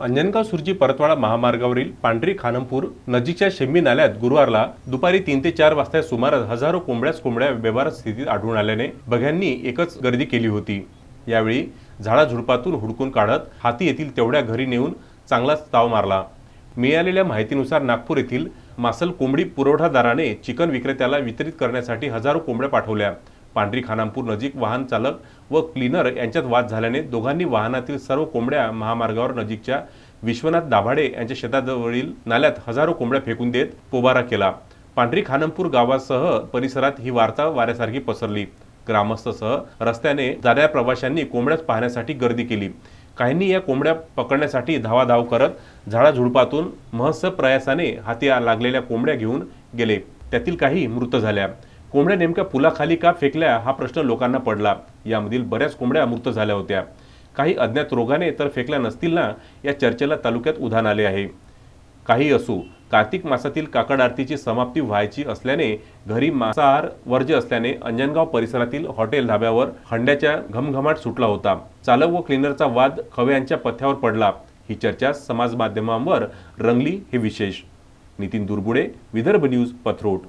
अंजनगाव सुरजी परतवाडा महामार्गावरील पांढरी खानमपूर नजीकच्या शेंबी नाल्यात गुरुवारला दुपारी तीन ते चार वाजता सुमारास हजारो कोंबड्याच कोंबड्या व्यवहार स्थितीत आढळून आल्याने बघ्यांनी एकच गर्दी केली होती. यावेळी झाडाझुडपातून हुडकून काढत हाती येतील तेवढ्या घरी नेऊन चांगलाच ताव मारला. मिळालेल्या माहितीनुसार नागपूर येथील मासल कोंबडी पुरवठादाराने चिकन विक्रेत्याला वितरित करण्यासाठी हजारो कोंबड्या पाठवल्या. पांढरी खानापूर नजीक वाहन चालक व क्लीनर यांच्यात वाद झाल्याने दोघांनी वाहनातील सर्व कोंबड्या महामार्गावर नजीकच्या विश्वनाथ दाभाडे यांच्या शेताजवळील नाल्यात हजारो कोंबड्या फेकून देत पोबारा केला. पांढरी खानमपूर गावासह परिसरात ही वार्ता वाऱ्यासारखी पसरली. ग्रामस्थसह रस्त्याने जाणाऱ्या प्रवाशांनी कोंबड्याच पाहण्यासाठी गर्दी केली. काहींनी या कोंबड्या पकडण्यासाठी धावाधाव करत झाडाझुडपातून महत्सव प्रयासाने हाती लागलेल्या कोंबड्या घेऊन गेले. त्यातील काही मृत झाल्या. कोंबड्या नेमक्या पुलाखाली का फेकल्या हा प्रश्न लोकांना पडला. यामधील बऱ्याच कोंबड्या मृत झाल्या होत्या. काही अज्ञात रोगाने तर फेकल्या नसतील ना या चर्चेला तालुक्यात उधाण आले आहे. काही असो कार्तिक मासातील काकड आरतीची समाप्ती व्हायची असल्याने घरी मांसाहार वर्ज्य असल्याने अंजनगाव परिसरातील हॉटेल धाब्यावर हंड्याच्या घमघमाट सुटला होता. चालक व क्लिनरचा वाद खव्यांच्या पथ्यावर पडला. ही चर्चा समाज माध्यमांवर रंगली हे विशेष. नितीन दुर्बुडे विदर्भ न्यूज पथरोट.